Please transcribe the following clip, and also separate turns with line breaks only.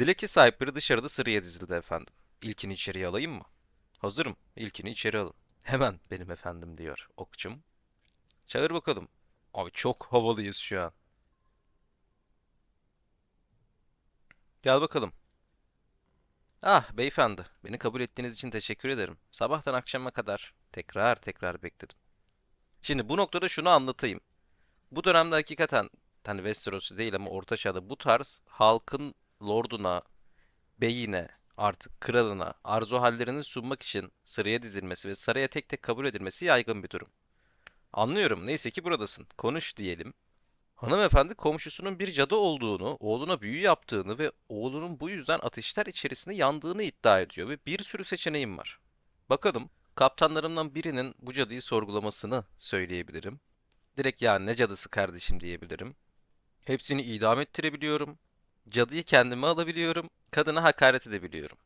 Dilekçe sahipleri dışarıda sıraya dizildi efendim. İlkini içeriye alayım mı? Hazırım. İlkini içeri alın. Hemen benim efendim diyor okçum. Çağır bakalım. Abi çok havalıyız şu an. Gel bakalım. Ah beyefendi, beni kabul ettiğiniz için teşekkür ederim. Sabahtan akşama kadar tekrar tekrar bekledim. Şimdi bu noktada şunu anlatayım. Bu dönemde hakikaten hani Westeros'u değil ama Orta Çağ'da bu tarz halkın lorduna, beyine, artık kralına arzu hallerini sunmak için sıraya dizilmesi ve saraya tek tek kabul edilmesi yaygın bir durum. Anlıyorum. Neyse ki buradasın. Konuş diyelim. Hanımefendi komşusunun bir cadı olduğunu, oğluna büyü yaptığını ve oğlunun bu yüzden ateşler içerisinde yandığını iddia ediyor ve bir sürü seçeneğim var. Bakalım, kaptanlarımdan birinin bu cadıyı sorgulamasını söyleyebilirim. Direkt ya ne cadısı kardeşim diyebilirim. Hepsini idam ettirebiliyorum. Cadıyı kendime alabiliyorum. Kadına hakaret edebiliyorum.